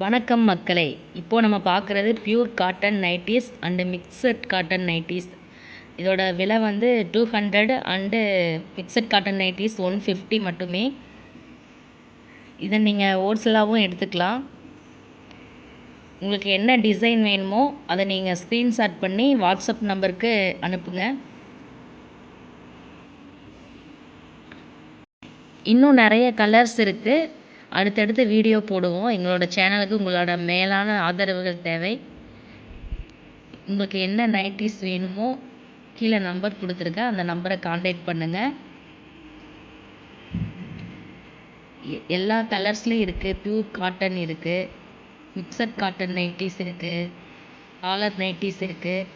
வணக்கம் மக்களே. இப்போது நம்ம பார்க்குறது pure cotton nighties and mixed cotton nighties இதோட விலை வந்து two hundred and mixed cotton nighties one fifty மட்டுமே. இதை நீங்கள் ஹோல்சேலாகவும் எடுத்துக்கலாம். உங்களுக்கு என்ன டிசைன் வேணுமோ அதை நீங்கள் ஸ்க்ரீன்ஷாட் பண்ணி வாட்ஸ்அப் நம்பருக்கு அனுப்புங்க. இன்னும் நிறைய கலர்ஸ் இருக்குது அடுத்தடுத்து வீடியோ போடுவோம். எங்களோட சேனலுக்கு உங்களோட மேலான ஆதரவுகள் தேவை. உங்களுக்கு என்ன நைட்டிஸ் வேணுமோ கீழே நம்பர் கொடுத்துருக்கேன் அந்த நம்பரை காண்டாக்ட் பண்ணுங்கள் எல்லா கலர்ஸ்லேயும் இருக்குது ப்யூர் காட்டன் இருக்குது மிக்சட் காட்டன் நைட்டிஸ் இருக்குது காலர் நைட்டிஸ் இருக்குது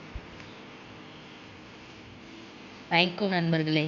தேங்க்யூ நண்பர்களே.